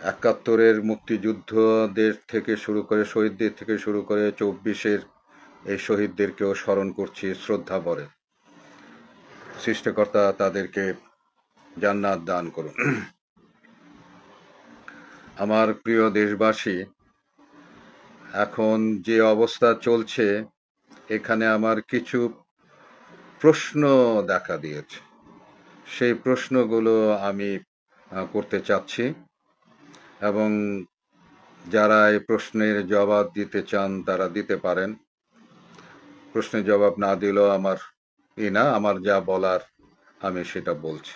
একাত্তরের মুক্তিযুদ্ধদের থেকে শুরু করে, শহীদদের থেকে শুরু করে চব্বিশের এই শহীদদেরকেও স্মরণ করছি, শ্রদ্ধা ভরে। সৃষ্টিকর্তা তাদেরকে জান্নাত দান করুন। আমার প্রিয় দেশবাসী, এখন যে অবস্থা চলছে, এখানে আমার কিছু প্রশ্ন দেখা দিয়েছে। সেই প্রশ্নগুলো আমি করতে চাচ্ছি। এবং যারা এই প্রশ্নের জবাব দিতে চান, তারা দিতে পারেন। প্রশ্নের জবাব না দিলেও আমার ই না, আমার যা বলার আমি সেটা বলছি।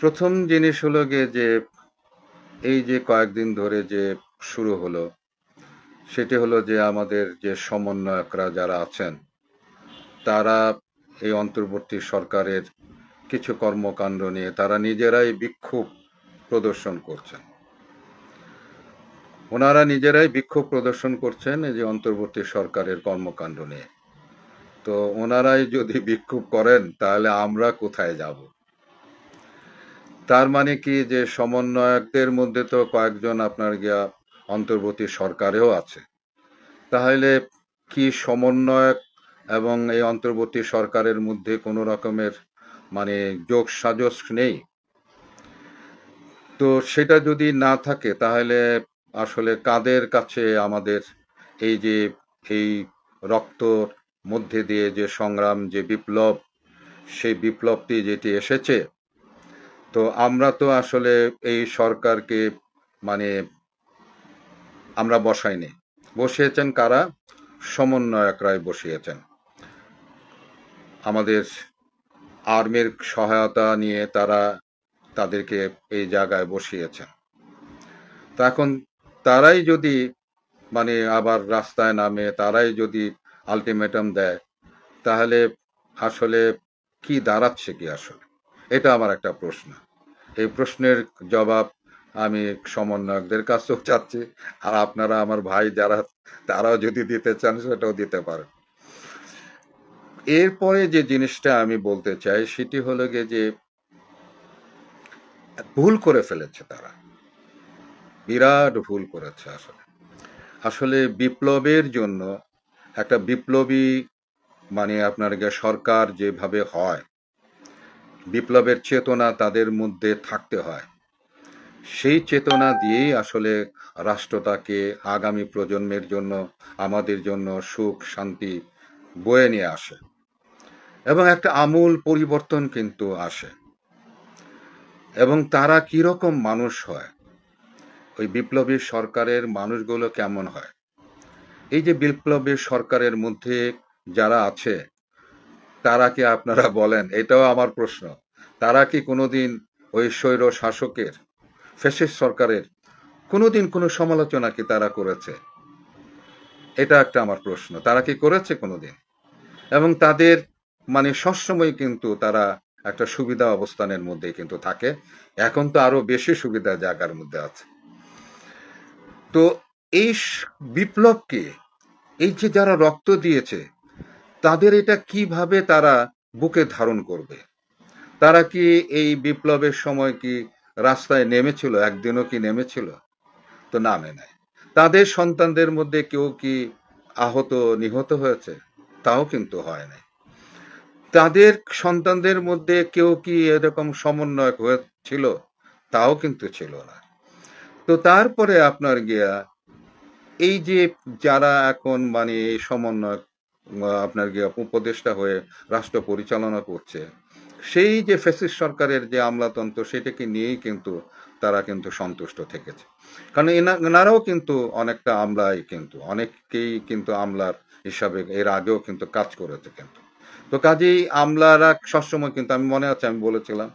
প্রথম জিনিস হলো গিয়ে যে, এই যে কয়েকদিন ধরে যে শুরু হলো, সেটি হলো যে আমাদের যে সমন্বয়করা যারা আছেন, তারা এই অন্তর্বর্তী সরকারের কিছু কর্মকাণ্ড নিয়ে, তারা নিজেরাই বিক্ষোভ প্রদর্শন করছেন। ওনারা নিজেরাই বিক্ষোভ প্রদর্শন করছেন যে অন্তর্বর্তী সরকারের কর্মকাণ্ড নিয়ে। তো ওনারাই যদি বিক্ষোভ করেন, তাহলে আমরা কোথায় যাব? তার মানে কি যে সমন্বয়কদের মধ্যে তো কয়েকজন আপনার গিয়া অন্তর্বর্তী সরকারেও আছে। তাহলে কি সমন্বয়ক এবং এই অন্তর্বর্তী সরকারের মধ্যে কোনো রকমের মানে যোগ সাজস নেই? তো সেটা যদি না থাকে, তাহলে আসলে কাদের কাছে আমাদের এই যে, এই রক্তর মধ্যে দিয়ে যে সংগ্রাম, যে বিপ্লব, সেই বিপ্লবটি যেটি এসেছে, তো আমরা তো আসলে এই সরকারকে মানে আমরা বসাইনি। বসিয়েছেন কারা? সমন্বয়করাই বসিয়েছেন। আমাদের আর্মির সহায়তা নিয়ে তারা তাদেরকে এই জায়গায় বসিয়েছেন। তো এখন তারাই যদি মানে আবার রাস্তায় নামে, তারাই যদি আলটিমেটাম দেয়, তাহলে আসলে কি দাঁড়াচ্ছে কি আসলে? এটা আমার একটা প্রশ্ন। এই প্রশ্নের জবাব আমি সমন্বয়কদের কাছেও চাচ্ছি, আর আপনারা আমার ভাই যারা, তারাও যদি দিতে চান, সেটাও দিতে পারেন। এরপরে যে জিনিসটা আমি বলতে চাই, সেটি হলো গিয়ে যে ভুল করে ফেলেছে তারা। বিরাট ভুল করেছে আসলে। আসলে বিপ্লবের জন্য একটা বিপ্লবী মানে আপনার সরকার যেভাবে হয়, বিপ্লবের চেতনা তাদের মধ্যে থাকতে হয়। সেই চেতনা দিয়েই আসলে রাষ্ট্রটাকে আগামী প্রজন্মের জন্য, আমাদের জন্য সুখ, শান্তি বয়ে নিয়ে আসে। এবং একটা আমূল পরিবর্তন কিন্তু আসে। এবং তারা কীরকম মানুষ হয়? ওই বিপ্লবী সরকারের মানুষগুলো কেমন হয়? এই যে বিপ্লবী সরকারের মধ্যে যারা আছে, তারা কি আপনারা বলেন? এটাও আমার প্রশ্ন। তারা কি কোনোদিন ওই স্বৈর শাসকের, ফ্যাসিস্ট সরকারের কোনোদিন কোনো সমালোচনা কি তারা করেছে? এটা একটা আমার প্রশ্ন। তারা কি করেছে কোনোদিন? এবং তাদের মানে সবসময় কিন্তু তারা একটা সুবিধা অবস্থানের মধ্যে কিন্তু থাকে। এখন তো আরও বেশি সুবিধা জায়গার মধ্যে আছে। তো এই বিপ্লবকে, এই যে যারা রক্ত দিয়েছে, তাদের এটা কীভাবে তারা বুকে ধারণ করবে? তারা কি এই বিপ্লবের সময় কি রাস্তায় নেমেছিল? একদিনও কি নেমেছিল? তো নামে নাই। তাদের সন্তানদের মধ্যে কেউ কি আহত নিহত হয়েছে? তাও কিন্তু হয় নাই। তাদের সন্তানদের মধ্যে কেউ কি এরকম সমন্বয়ক হয়েছিল? তাও কিন্তু ছিল না। তো তারপরে আপনার গিয়া এই যে যারা এখন মানে এই সমন্বয়ক আপনার গিয়া উপদেষ্টা হয়ে রাষ্ট্র পরিচালনা করছে, সেই যে ফেসিস সরকারের যে আমলাতন্ত্র সেটাকে নিয়েই কিন্তু তারা কিন্তু সন্তুষ্ট থেকেছে। কারণ এনা- এনারাও কিন্তু অনেকটা আমলাই কিন্তু, অনেককেই কিন্তু আমলার হিসাবে এর আগেও কিন্তু কাজ করেছে কিন্তু। তো কাজেই আমলারা সবসময় কিন্তু, আমি মনে আছে, আমি বলেছিলাম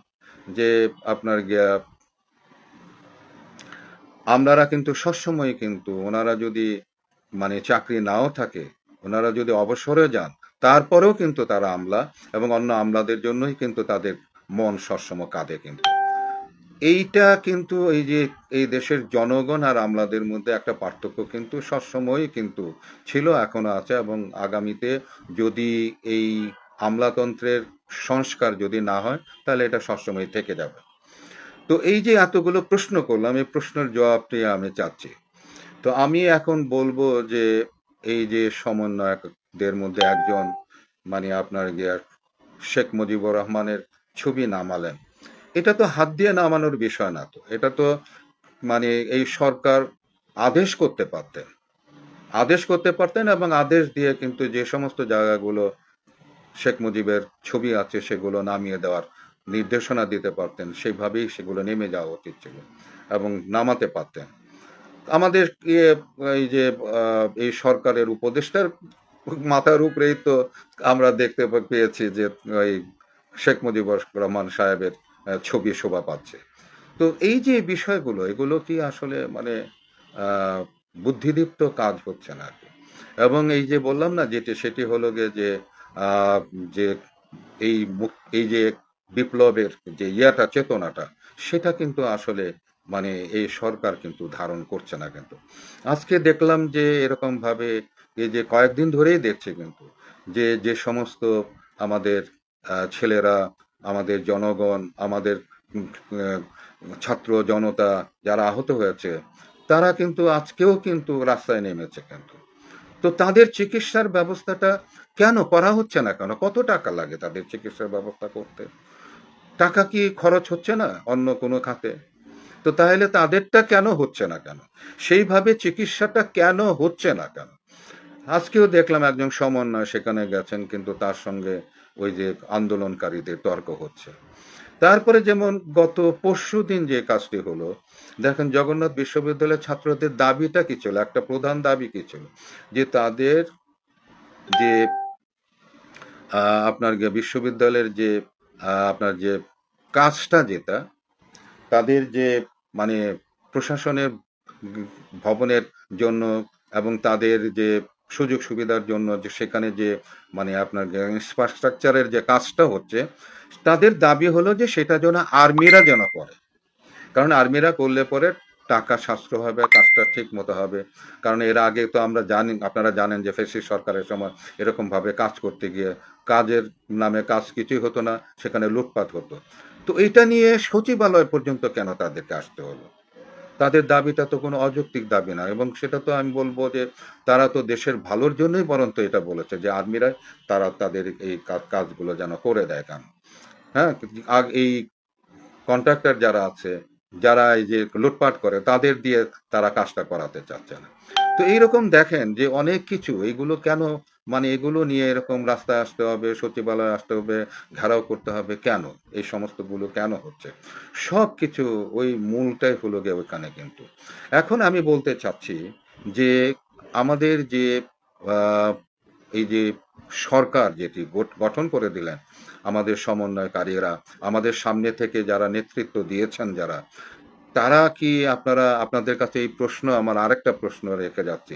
যে আপনার আমলারা কিন্তু সবসময় কিন্তু ওনারা যদি মানে চাকরি নাও থাকে, ওনারা যদি অবসরে যান, তারপরেও কিন্তু তারা আমলা এবং অন্য আমলাদের জন্যই কিন্তু তাদের মন সবসময় কাঁদে কিন্তু। এইটা কিন্তু এই যে এই দেশের জনগণ আর আমলাদের মধ্যে একটা পার্থক্য কিন্তু সবসময়ই কিন্তু ছিল, এখনও আছে এবং আগামীতে যদি এই আমলাতন্ত্রের সংস্কার যদি না হয়, তাহলে এটা সবসময় থেকে যাবে। তো এই যে এতগুলো প্রশ্ন করলাম, এই প্রশ্নের জবাবটি আমি চাচ্ছি তো আমি এখন বলব যে, এই যে সমন্বয়কদের মধ্যে একজন মানে আপনার গিয়ার শেখ মুজিবুর রহমানের ছবি নামালেন, এটা তো হাত দিয়ে নামানোর বিষয় না তো, এটা তো মানে এই সরকার আদেশ করতে পারতেন। আদেশ করতে পারতেন এবং আদেশ দিয়ে কিন্তু যে সমস্ত জায়গাগুলো শেখ মুজিবের ছবি আছে, সেগুলো নামিয়ে দেওয়ার নির্দেশনা দিতে পারতেন। সেইভাবেই সেগুলো নেমে যাওয়া উচিত ছিল এবং নামাতে পারতেন। আমাদের ইয়ে এই যে এই সরকারের উপদেষ্টার মাথার উপরেই তো আমরা দেখতে পেয়েছি যে, ওই শেখ মুজিবুর রহমান সাহেবের ছবি শোভা পাচ্ছে। তো এই যে বিষয়গুলো, এগুলো কি আসলে মানে বুদ্ধিদীপ্ত কাজ হচ্ছে না আর কি এবং এই যে বললাম না, যেটি, সেটি হলো গিয়ে যে যে এই এই যে বিপ্লবের যে ইয়াটা, চেতনাটা, সেটা কিন্তু আসলে মানে এই সরকার কিন্তু ধারণ করছে না কিন্তু। আজকে দেখলাম যে এরকম ভাবে এই যে কয়েকদিন ধরেই দেখছে কিন্তু যে যে সমস্ত আমাদের ছেলেরা, আমাদের জনগণ, আমাদের ছাত্র জনতা যারা আহত হয়েছে, তারা কিন্তু আজকেও কিন্তু রাস্তায় নেমেছে কিন্তু। তো তাদের চিকিৎসার ব্যবস্থাটা কেন করা হচ্ছে না কেন? কত টাকা লাগে তাদের চিকিৎসার ব্যবস্থা করতে? টাকা কি খরচ হচ্ছে না অন্য কোনো খাতে? তো তাহলে তাদেরটা কেন হচ্ছে না কেন? সেইভাবে চিকিৎসাটা কেন হচ্ছে না কেন? আজকেও দেখলাম একজন সমন্বয় সেখানে গেছেন, কিন্তু তার সঙ্গে ওই যে আন্দোলনকারীদের তর্ক হচ্ছে। তারপরে যেমন গত পরশু দিন যে কাজটি হলো, দেখেন জগন্নাথ বিশ্ববিদ্যালয়ের ছাত্রদের দাবিটা কি ছিল? একটা প্রধান দাবি কি ছিল? যে তাদের যে আপনার বিশ্ববিদ্যালয়ের যে আপনার যে কাজটা যেটা, তাদের যে মানে প্রশাসনের ভবনের জন্য এবং তাদের যে সুযোগ সুবিধার জন্য যে সেখানে যে মানে আপনার যে ইনফ্রাস্ট্রাকচারের যে কাজটা হচ্ছে, তাদের দাবি হলো যে সেটা যেন আর্মিরা যেন করে। কারণ আর্মিরা করলে পরে টাকা সাশ্রয় হবে, কাজটা ঠিক মতো হবে। কারণ এর আগে তো আমরা জানি, আপনারা জানেন যে ফেসিস সরকারের সময় এরকমভাবে কাজ করতে গিয়ে কাজের নামে কাজ কিছুই হতো না, সেখানে লুটপাট হতো। তো এটা নিয়ে সচিবালয় পর্যন্ত কেন তাদেরকে আসতে হলো? তাদের দাবিটা তো কোনো অযৌক্তিক দাবি না। এবং সেটা তো আমি বলব যে তারা তো দেশের ভালোর জন্যই বরন্ত এটা বলেছে যে আর্মিরা তারা তাদের এই কাজগুলো যেন করে দেয় কেন হ্যাঁ এই কন্ট্রাক্টর যারা আছে, যারা এই যে লুটপাট করে, তাদের দিয়ে তারা কাজটা করাতে চাচ্ছে না। তো এইরকম দেখেন যে অনেক কিছু এগুলো কেন মানে এগুলো নিয়ে এরকম রাস্তায় আসতে হবে, সচিবালয়ে আসতে হবে, ঘেরাও করতে হবে, কেন? এই সমস্তগুলো কেন হচ্ছে? সব কিছু ওই মূলটাই হলো গিয়ে ওইখানে কিন্তু। এখন আমি বলতে চাচ্ছি যে আমাদের যে এই যে সরকার যেটি গঠ- গঠন করে দিলেন আমাদের সমন্বয়কারীরা, আমাদের সামনে থেকে যারা নেতৃত্ব দিয়েছেন যারা তারা কি আপনারা, আপনাদের কাছে এই প্রশ্ন, আমার আরেকটা প্রশ্ন রেখে যাচ্ছে।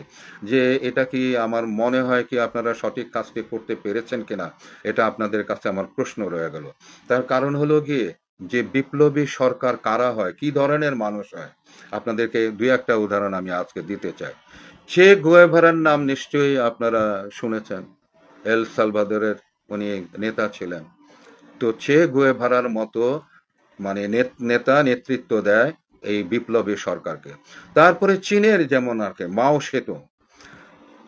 যে এটা কি আমার মনে হয় কি আপনারা সঠিক কাজটি করতে পেরেছেন কিনা, এটা আপনাদের কাছে আমার প্রশ্ন রয়ে গেল। তার কারণ হলো গিয়ে, যে বিপ্লবী সরকার কারা হয়, কি ধরনের মানুষ হয়, আপনাদেরকে দুই একটা উদাহরণ আমি আজকে দিতে চাই। চে গুয়েভারার নাম নিশ্চয়ই আপনারা শুনেছেন? এল সালভাদরের উনি নেতা ছিলেন। তো চে গুয়েভারার মতো মানে নেতা নেতৃত্ব দেয় এই বিপ্লবী সরকারকে। তারপরে চীনের যেমন আর কি, মাও সেতু।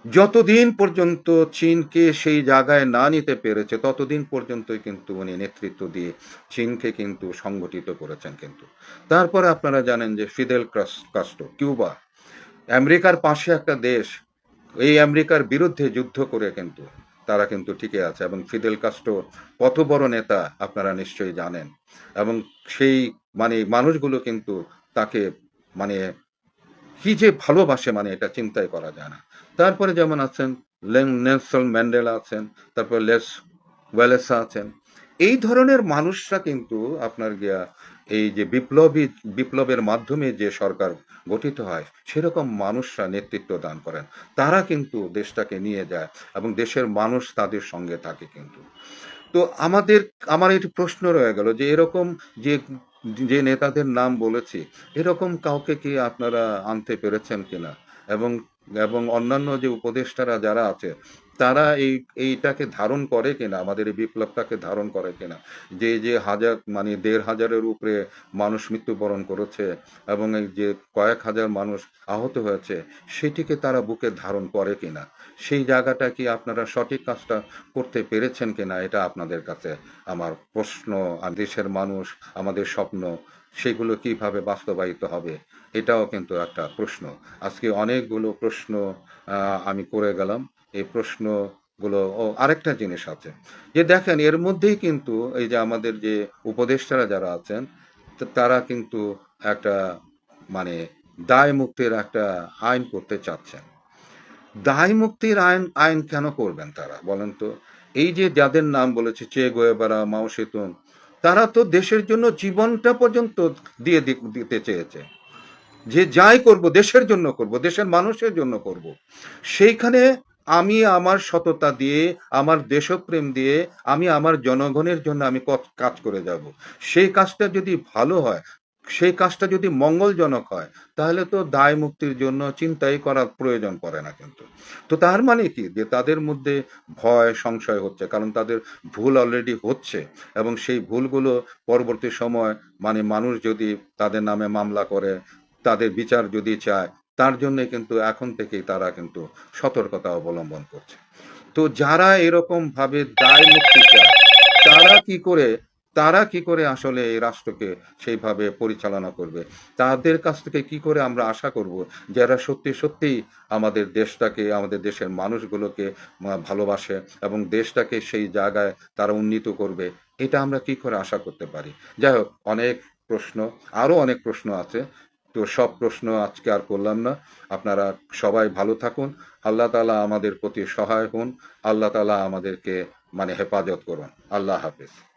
যতদিন পর্যন্ত চীনকে সেই জায়গায় না নিতে পেরেছে, ততদিন পর্যন্তই কিন্তু উনি নেতৃত্ব দিয়ে চীনকে কিন্তু সংগঠিত করেছেন কিন্তু। তারপরে আপনারা জানেন যে ফিদেল কাস্ট্রো কিউবা, আমেরিকার পাশে একটা দেশ, এই আমেরিকার বিরুদ্ধে যুদ্ধ করে কিন্তু তারা কিন্তু টিকে আছে এবং ফিদেল কাস্ট্রো কত বড় নেতা আপনারা নিশ্চয়ই জানেন। এবং সেই মানে মানুষগুলো কিন্তু তাকে মানে কি যে ভালোবাসে মানে এটা চিন্তাই করা যায় না। তারপরে যেমন আছেন নেলসন ম্যান্ডেলা আছেন, তারপর লেস ওয়েলেসা আছেন। এই ধরনের মানুষরা কিন্তু আপনার গিয়া এই যে বিপ্লবী, বিপ্লবের মাধ্যমে যে সরকার গঠিত হয়, সেরকম মানুষরা নেতৃত্ব দান করেন। তারা কিন্তু দেশটাকে নিয়ে যায় এবং দেশের মানুষ তাদের সঙ্গে থাকে কিন্তু। তো আমাদের, আমার একটি প্রশ্ন রয়ে গেল যে এরকম যে যে নেতাদের নাম বলেছি এরকম কাউকে কি আপনারা আনতে পেরেছেন কিনা? এবং এবং অন্যান্য যে উপদেষ্টারা যারা আছে, তারা এই, এইটাকে ধারণ করে কিনা, আমাদের এই বিপ্লবটাকে ধারণ করে কিনা, যে যে হাজার মানে দেড় হাজারের উপরে মানুষ মৃত্যুবরণ করেছে এবং এই যে কয়েক হাজার মানুষ আহত হয়েছে, সেটিকে তারা বুকে ধারণ করে কিনা, সেই জায়গাটা কি আপনারা সঠিক কাজটা করতে পেরেছেন কিনা, এটা আপনাদের কাছে আমার প্রশ্ন। আর দেশের মানুষ, আমাদের স্বপ্ন সেগুলো কীভাবে বাস্তবায়িত হবে, এটাও কিন্তু একটা প্রশ্ন। আজকে অনেকগুলো প্রশ্ন আমি করে গেলাম। এই প্রশ্নগুলো, ও, আরেকটা জিনিস আছে যে দেখেন, এর মধ্যেই কিন্তু এই যে আমাদের যে উপদেষ্টারা যারা আছেন তারা কিন্তু একটা মানে দায় মুক্তির একটা আইন করতে চাচ্ছেন। দায় মুক্তির আইন আইন কেন করবেন তারা বলেন তো? এই যে যাদের নাম বলেছে, চে গোয়েবারা, মাও সেতুন তারা তো দেশের জন্য জীবনটা পর্যন্ত দিয়ে দিতে চেয়েছে। যে যাই করব, দেশের জন্য করব, দেশের মানুষের জন্য করব। সেইখানে আমি আমার সততা দিয়ে, আমার দেশপ্রেম দিয়ে, আমি আমার জনগণের জন্য আমি কাজ করে যাব। সেই কাজটা যদি ভালো হয় সেই কাজটা যদি মঙ্গলজনক হয়, তাহলে তো দায় মুক্তির জন্য চিন্তাই করার প্রয়োজন পড়ে না কিন্তু। তো তার মানে কি? যে তাদের মধ্যে ভয়, সংশয় হচ্ছে, কারণ তাদের ভুল অলরেডি হচ্ছে এবং সেই ভুলগুলো পরবর্তী সময় মানে মানুষ যদি তাদের নামে মামলা করে, তাদের বিচার যদি চায়, তার জন্যে কিন্তু এখন থেকেই তারা কিন্তু সতর্কতা অবলম্বন করছে। তো যারা এরকম ভাবে দায় মুক্তি চায়, তারা কি করে তারা কি করে আসলে এই রাষ্ট্রকে সেইভাবে পরিচালনা করবে? তাদের কাছ থেকে কি করে আমরা আশা করব যারা সত্যি সত্যি আমাদের দেশটাকে, আমাদের দেশের মানুষগুলোকে ভালোবাসে এবং দেশটাকে সেই জায়গায় তারা উন্নীত করবে, এটা আমরা কি করে আশা করতে পারি? যাই হোক, অনেক প্রশ্ন আরও অনেক প্রশ্ন আছে। তো সব প্রশ্ন আজকে আর করলাম না। আপনারা সবাই ভালো থাকুন। আল্লাহ তালা আমাদের প্রতি সহায় হন। আল্লাহ তালা আমাদেরকে মানে হেফাজত করুন। আল্লাহ হাফিজ।